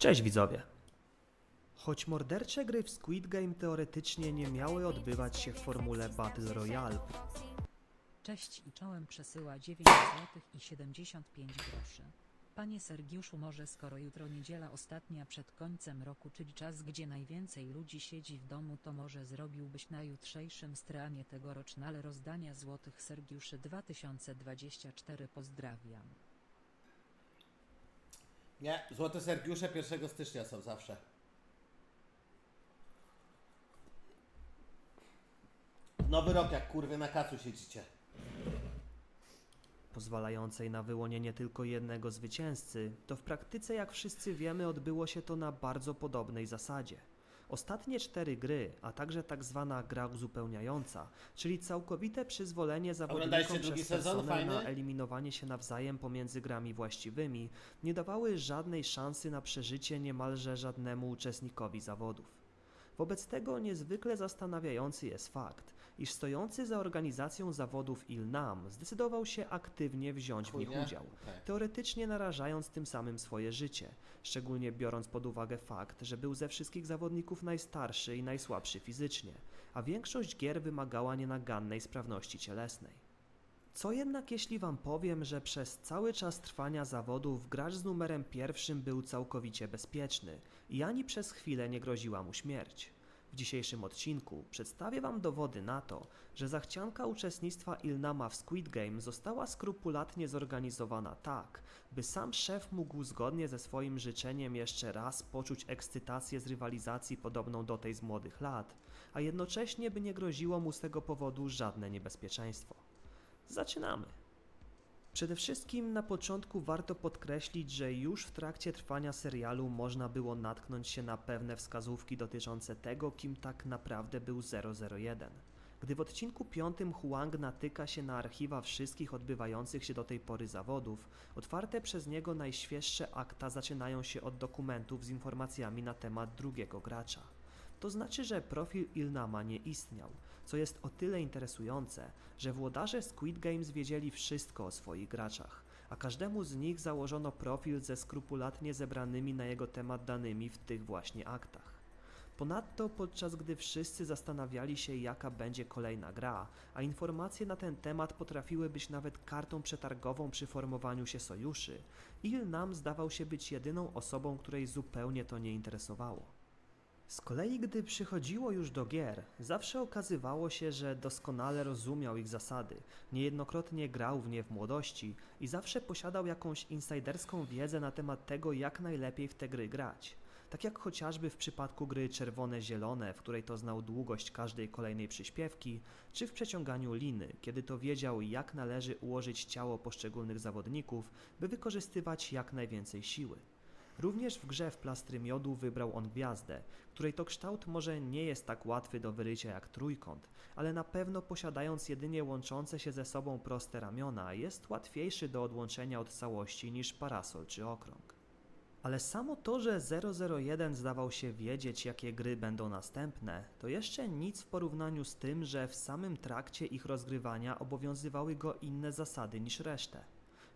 Cześć widzowie! Choć mordercze gry w Squid Game teoretycznie nie miały odbywać się w formule Battle Royale, Cześć i czołem przesyła 9 zł i 75 groszy. Panie Sergiuszu, może skoro jutro niedziela ostatnia przed końcem roku, czyli czas, gdzie najwięcej ludzi siedzi w domu, to może zrobiłbyś na jutrzejszym streamie tegoroczne rozdania złotych Sergiuszy 2024. Pozdrawiam. Nie, złote Sergiusze 1 stycznia są zawsze. Nowy rok, jak kurwy na kacu siedzicie. pozwalającej na wyłonienie tylko jednego zwycięzcy, to w praktyce, jak wszyscy wiemy, odbyło się to na bardzo podobnej zasadzie. Ostatnie cztery gry, a także tak zwana gra uzupełniająca, czyli całkowite przyzwolenie zawodnikom przez sezon? personel na eliminowanie się nawzajem pomiędzy grami właściwymi, nie dawały żadnej szansy na przeżycie niemalże żadnemu uczestnikowi zawodów. Wobec tego niezwykle zastanawiający jest fakt, iż stojący za organizacją zawodów Ilnam zdecydował się aktywnie wziąć w nich udział, Okej. teoretycznie narażając tym samym swoje życie, szczególnie biorąc pod uwagę fakt, że był ze wszystkich zawodników najstarszy i najsłabszy fizycznie, a większość gier wymagała nienagannej sprawności cielesnej. Co jednak jeśli wam powiem, że przez cały czas trwania zawodów gracz z numerem pierwszym był całkowicie bezpieczny i ani przez chwilę nie groziła mu śmierć? W dzisiejszym odcinku przedstawię wam dowody na to, że zachcianka uczestnictwa Ilnama w Squid Game została skrupulatnie zorganizowana tak, by sam szef mógł zgodnie ze swoim życzeniem jeszcze raz poczuć ekscytację z rywalizacji podobną do tej z młodych lat, a jednocześnie by nie groziło mu z tego powodu żadne niebezpieczeństwo. Zaczynamy. Przede wszystkim na początku warto podkreślić, że już w trakcie trwania serialu można było natknąć się na pewne wskazówki dotyczące tego, kim tak naprawdę był 001. Gdy w odcinku piątym Huang natyka się na archiwa wszystkich odbywających się do tej pory zawodów, otwarte przez niego najświeższe akta zaczynają się od dokumentów z informacjami na temat drugiego gracza. To znaczy, że profil Ilnama nie istniał, co jest o tyle interesujące, że włodarze Squid Games wiedzieli wszystko o swoich graczach, a każdemu z nich założono profil ze skrupulatnie zebranymi na jego temat danymi w tych właśnie aktach. Ponadto, podczas gdy wszyscy zastanawiali się, jaka będzie kolejna gra, a informacje na ten temat potrafiły być nawet kartą przetargową przy formowaniu się sojuszy, Il Nam zdawał się być jedyną osobą, której zupełnie to nie interesowało. Z kolei, gdy przychodziło już do gier, zawsze okazywało się, że doskonale rozumiał ich zasady, niejednokrotnie grał w nie w młodości i zawsze posiadał jakąś insiderską wiedzę na temat tego, jak najlepiej w te gry grać. Tak jak chociażby w przypadku gry Czerwone-Zielone, w której to znał długość każdej kolejnej przyśpiewki, czy w przeciąganiu liny, kiedy to wiedział, jak należy ułożyć ciało poszczególnych zawodników, by wykorzystywać jak najwięcej siły. Również w grze w plastry miodu wybrał on gwiazdę, której to kształt może nie jest tak łatwy do wyrycia jak trójkąt, ale na pewno posiadając jedynie łączące się ze sobą proste ramiona, jest łatwiejszy do odłączenia od całości niż parasol czy okrąg. Ale samo to, że 001 zdawał się wiedzieć, jakie gry będą następne, to jeszcze nic w porównaniu z tym, że w samym trakcie ich rozgrywania obowiązywały go inne zasady niż resztę.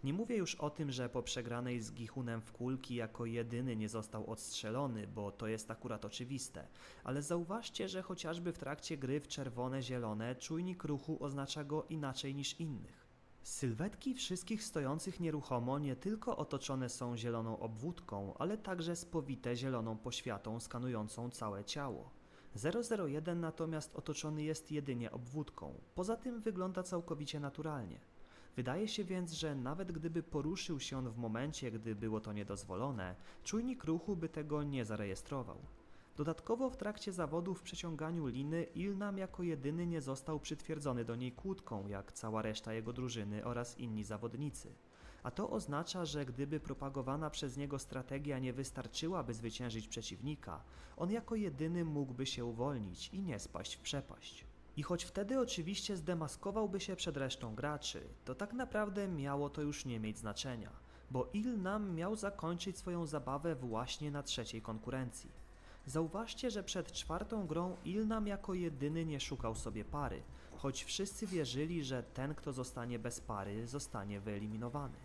Nie mówię już o tym, że po przegranej z Gichunem w kulki jako jedyny nie został odstrzelony, bo to jest akurat oczywiste, ale zauważcie, że chociażby w trakcie gry w czerwone-zielone czujnik ruchu oznacza go inaczej niż innych. Sylwetki wszystkich stojących nieruchomo nie tylko otoczone są zieloną obwódką, ale także spowite zieloną poświatą skanującą całe ciało. 001 natomiast otoczony jest jedynie obwódką, poza tym wygląda całkowicie naturalnie. Wydaje się więc, że nawet gdyby poruszył się on w momencie, gdy było to niedozwolone, czujnik ruchu by tego nie zarejestrował. Dodatkowo w trakcie zawodu w przeciąganiu liny Ilnam jako jedyny nie został przytwierdzony do niej kłódką, jak cała reszta jego drużyny oraz inni zawodnicy. A to oznacza, że gdyby propagowana przez niego strategia nie wystarczyła, by zwyciężyć przeciwnika, on jako jedyny mógłby się uwolnić i nie spaść w przepaść. I choć wtedy oczywiście zdemaskowałby się przed resztą graczy, to tak naprawdę miało to już nie mieć znaczenia, bo Il Nam miał zakończyć swoją zabawę właśnie na trzeciej konkurencji. Zauważcie, że przed czwartą grą Ilnam jako jedyny nie szukał sobie pary, choć wszyscy wierzyli, że ten, kto zostanie bez pary, zostanie wyeliminowany.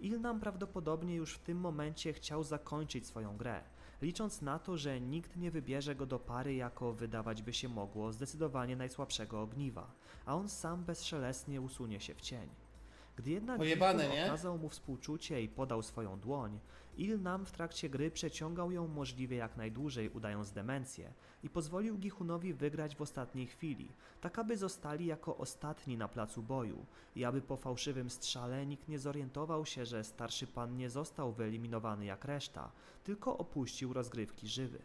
Ilnam prawdopodobnie już w tym momencie chciał zakończyć swoją grę, licząc na to, że nikt nie wybierze go do pary jako wydawać by się mogło zdecydowanie najsłabszego ogniwa, a on sam bezszelestnie usunie się w cień. Gdy jednak Pojebane, nie? okazał mu współczucie i podał swoją dłoń, Ilnam w trakcie gry przeciągał ją możliwie jak najdłużej, udając demencję i pozwolił Gichunowi wygrać w ostatniej chwili, tak aby zostali jako ostatni na placu boju i aby po fałszywym strzale nikt nie zorientował się, że starszy pan nie został wyeliminowany jak reszta, tylko opuścił rozgrywki żywy.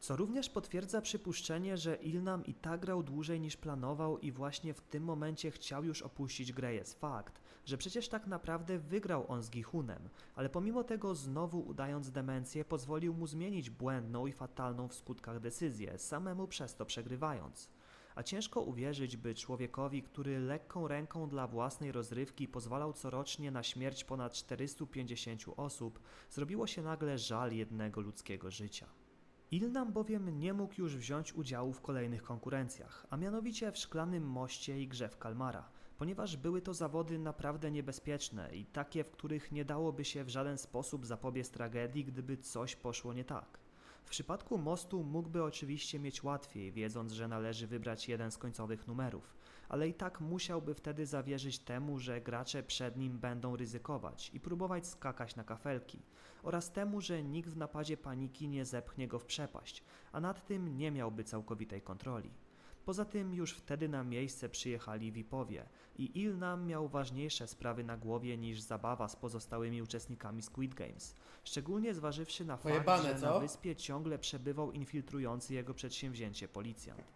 Co również potwierdza przypuszczenie, że Ilnam i tak grał dłużej niż planował i właśnie w tym momencie chciał już opuścić grę jest fakt, że przecież tak naprawdę wygrał on z Gichunem, ale pomimo tego znowu udając demencję pozwolił mu zmienić błędną i fatalną w skutkach decyzję, samemu przez to przegrywając. A ciężko uwierzyć, by człowiekowi, który lekką ręką dla własnej rozrywki pozwalał corocznie na śmierć ponad 450 osób, zrobiło się nagle żal jednego ludzkiego życia. Ilnam bowiem nie mógł już wziąć udziału w kolejnych konkurencjach, a mianowicie w Szklanym Moście i grze w Kalmara, ponieważ były to zawody naprawdę niebezpieczne i takie, w których nie dałoby się w żaden sposób zapobiec tragedii, gdyby coś poszło nie tak. W przypadku mostu mógłby oczywiście mieć łatwiej, wiedząc, że należy wybrać jeden z końcowych numerów, ale i tak musiałby wtedy zawierzyć temu, że gracze przed nim będą ryzykować i próbować skakać na kafelki, oraz temu, że nikt w napadzie paniki nie zepchnie go w przepaść, a nad tym nie miałby całkowitej kontroli. Poza tym już wtedy na miejsce przyjechali VIP-owie i Ilnam miał ważniejsze sprawy na głowie niż zabawa z pozostałymi uczestnikami Squid Games, szczególnie zważywszy na Pojebane, fakt, że co? na wyspie ciągle przebywał infiltrujący jego przedsięwzięcie policjant.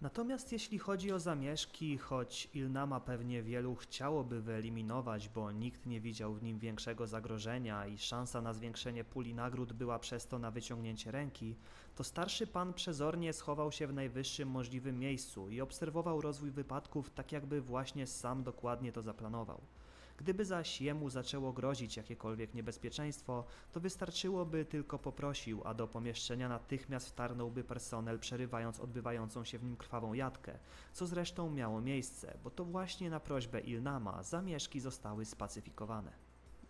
Natomiast jeśli chodzi o zamieszki, choć Ilnama pewnie wielu chciałoby wyeliminować, bo nikt nie widział w nim większego zagrożenia i szansa na zwiększenie puli nagród była przez to na wyciągnięcie ręki, to starszy pan przezornie schował się w najwyższym możliwym miejscu i obserwował rozwój wypadków tak jakby właśnie sam dokładnie to zaplanował. Gdyby zaś jemu zaczęło grozić jakiekolwiek niebezpieczeństwo, to wystarczyłoby tylko poprosił, a do pomieszczenia natychmiast wtarnąłby personel, przerywając odbywającą się w nim krwawą jatkę, co zresztą miało miejsce, bo to właśnie na prośbę Ilnama zamieszki zostały spacyfikowane.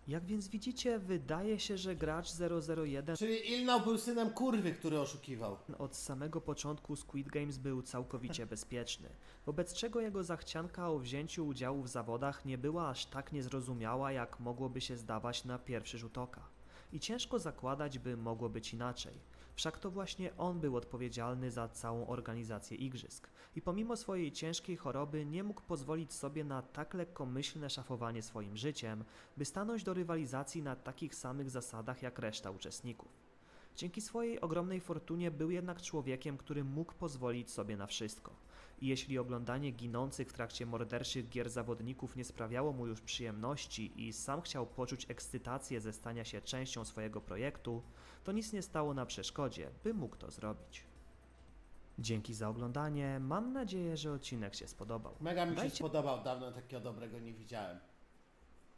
Jak więc widzicie, wydaje się, że gracz 001 Czyli Ilnał był synem kurwy, który oszukiwał. od samego początku Squid Games był całkowicie bezpieczny, wobec czego jego zachcianka o wzięciu udziału w zawodach nie była aż tak niezrozumiała, jak mogłoby się zdawać na pierwszy rzut oka. I ciężko zakładać, by mogło być inaczej. Wszak to właśnie on był odpowiedzialny za całą organizację igrzysk i pomimo swojej ciężkiej choroby nie mógł pozwolić sobie na tak lekkomyślne szafowanie swoim życiem, by stanąć do rywalizacji na takich samych zasadach jak reszta uczestników. Dzięki swojej ogromnej fortunie był jednak człowiekiem, który mógł pozwolić sobie na wszystko. I jeśli oglądanie ginących w trakcie morderczych gier zawodników nie sprawiało mu już przyjemności i sam chciał poczuć ekscytację ze stania się częścią swojego projektu, to nic nie stało na przeszkodzie, by mógł to zrobić. Dzięki za oglądanie, mam nadzieję, że odcinek się spodobał. Mega mi się Dajcie spodobał, dawno takiego dobrego nie widziałem.